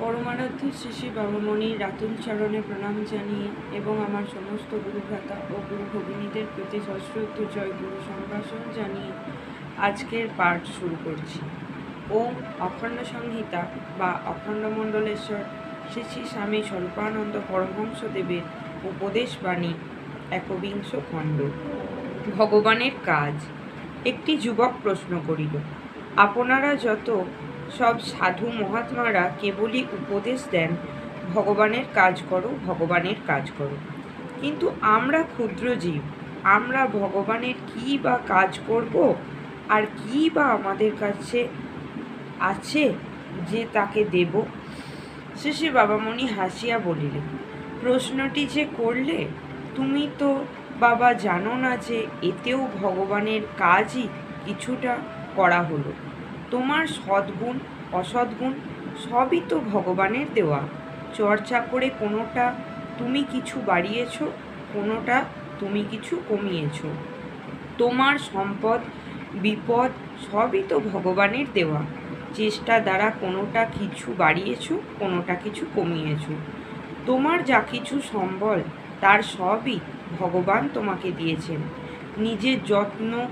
পরমারাধ্য শ্রী শ্রী বাবামণির রাতুল চরণে প্রণাম জানিয়ে এবং আমার সমস্ত গুরুভ্রাতা ও গুরু ভগিনীদের প্রতি সশ্রদ্ধ জয় গুরু সম্ভাষণ জানিয়ে আজকের পাঠ শুরু করছি। ওম অখণ্ড সংহিতা বা অখণ্ড মণ্ডলেশ্বর শ্রী শ্রী স্বামী স্বরূপানন্দ পরমহংসদেবের উপদেশ বাণী একবিংশ খণ্ড। ভগবানের কাজ। একটি যুবক প্রশ্ন করিল, আপনারা যত সব সাধু মহাত্মারা কেবলই উপদেশ দেন, ভগবানের কাজ করো, ভগবানের কাজ করো। কিন্তু আমরা ক্ষুদ্র জীব, আমরা ভগবানের কী বা কাজ করব? আর কী বা আমাদের কাছে আছে যে তাকে দেব? শেষে বাবামণি হাসিয়া বলিলেন, প্রশ্নটি যে করলে, তুমি তো বাবা জানো না যে এতেও ভগবানের কাজই কিছুটা করা হলো। তোমার সদ্গুণ, অসদ্গুণ সবই তো ভগবানের দেওয়া। চর্চা করে কোনোটা তুমি কিছু বাড়িয়েছ, কোনোটা তুমি কিছু কমিয়েছ। তোমার সম্পদ, বিপদ সবই তো ভগবানের দেওয়া। চেষ্টা দ্বারা কোনোটা কিছু বাড়িয়েছ, কোনোটা কিছু কমিয়েছ। তোমার যা কিছু সম্বল, তার সবই ভগবান তোমাকে দিয়েছেন। নিজের যত্ন,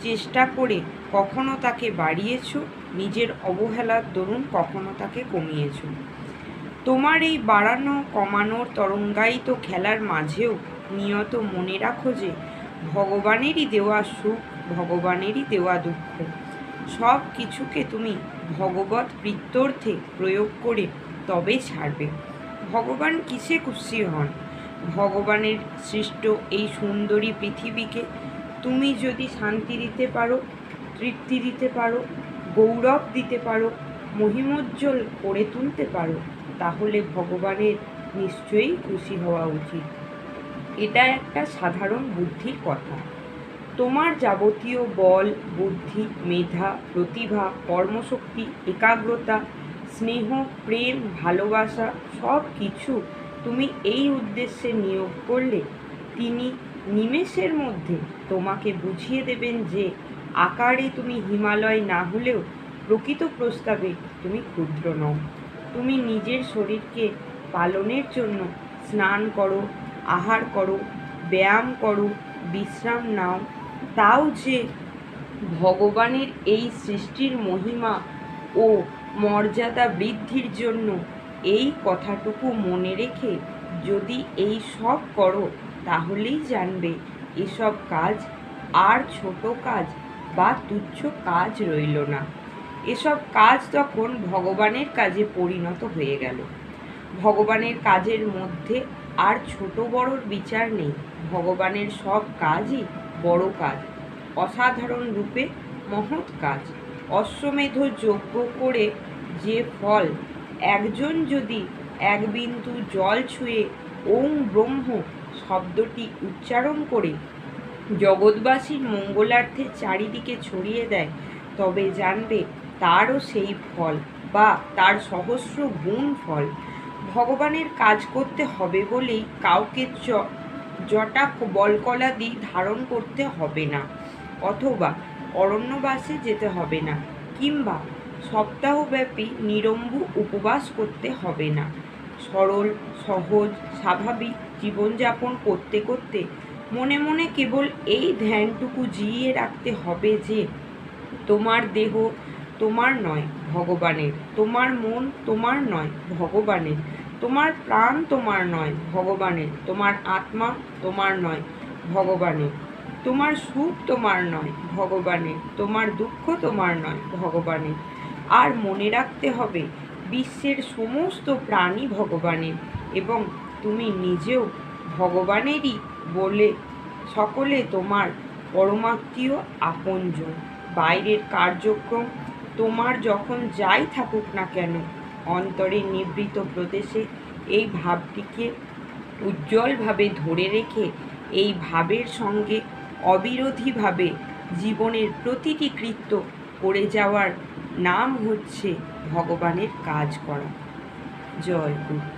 চেষ্টা করে কখনো তাকে বাড়িয়েছ? নিজের অবহেলার দরুন কখনো তাকে কমিয়েছ? তোমার এই বাড়ানো কমানোর তরঙ্গায়িত খেলার মাঝেও নিয়ত মনে রাখো যে, ভগবানেরই দেওয়া সুখ, ভগবানেরই দেওয়া দুঃখ। সব কিছুকে তুমি ভগবত প্রীত্যর্থে প্রয়োগ করে তবে ছাড়বে। ভগবান কিসে খুশি হন? ভগবানের সৃষ্ট এই সুন্দরী পৃথিবীকে তুমি যদি শান্তি দিতে পারো তৃপ্তি দিতে পারো, গৌরব দিতে পারো, মহিমোজ্জ্বল করে তুলতে পারো, তাহলে ভগবানের নিশ্চয়ই খুশি হওয়া উচিত। এটা একটা সাধারণ বুদ্ধির কথা। তোমার যাবতীয় বল, বুদ্ধি, মেধা, প্রতিভা, কর্মশক্তি, একাগ্রতা, স্নেহ, প্রেম, ভালোবাসা সব কিছু তুমি এই উদ্দেশ্যে নিয়োগ করলে, তিনি নিমেষের মধ্যে তোমাকে বুঝিয়ে দেবেন যে আকারে তুমি হিমালয় না হলেও প্রকৃত প্রস্তাবে তুমি ক্ষুদ্র নও। তুমি নিজের শরীরকে পালনের জন্য স্নান করো, আহার করো, ব্যায়াম করো, বিশ্রাম নাও। তাও যে ভগবানের এই সৃষ্টির মহিমা ও মর্যাদা বৃদ্ধির জন্য এই কথাটুকু মনে রেখে যদি এই সব করো, তাহলেই জানবে এসব কাজ আর ছোট কাজ বা তুচ্ছ কাজ রইল না। এসব কাজ তখন ভগবানের কাজে পরিণত হয়ে গেল। ভগবানের কাজের মধ্যে আর ছোট বড়র বিচার নেই। ভগবানের সব কাজই বড় কাজ, অসাধারণ রূপে মহৎ কাজ। অশ্বমেধ যজ্ঞ করে যে ফল একজন যদি এক বিন্দু জল ছুঁয়ে ওম ব্রহ্ম শব্দটি উচ্চারণ করে জগৎবাসীর মঙ্গলার্থে চারিদিকে ছড়িয়ে দেয়, তবে জানবে তারও সেই ফল বা তার সহস্র গুণ ফল। ভগবানের কাজ করতে হবে বলেই কাউকে জটা বলকলাদি ধারণ করতে হবে না, অথবা অরণ্যবাসে যেতে হবে না, কিংবা সপ্তাহব্যাপী নিরম্বু উপবাস করতে হবে না। সরল, সহজ, স্বাভাবিক জীবনযাপন করতে করতে মনে মনে কেবল এই ধ্যানটুকু জিইয়ে রাখতে হবে যে, তোমার দেহ তোমার নয়, ভগবানের। তোমার মন তোমার নয়, ভগবানের। তোমার প্রাণ তোমার নয়, ভগবানের। তোমার আত্মা তোমার নয়, ভগবানের। তোমার সুখ তোমার নয়, ভগবানের। তোমার দুঃখ তোমার নয়, ভগবানের। আর মনে রাখতে হবে, বিশ্বের সমস্ত প্রাণী ভগবানের এবং তুমি নিজেও ভগবানেরই বলে, সকলে তোমার পরমাত্মীয় আপনজন। বাইরের কার্যক্রম তোমার যখন যাই থাকুক না কেন, অন্তরে নিবৃত প্রদেশে এই ভাবটিকে উজ্জ্বলভাবে ধরে রেখে, এই ভাবের সঙ্গে অবিরোধীভাবে জীবনের প্রতিটি কৃত্য করে যাওয়ার নাম হচ্ছে ভগবানের কাজ করা। জয় গুরু।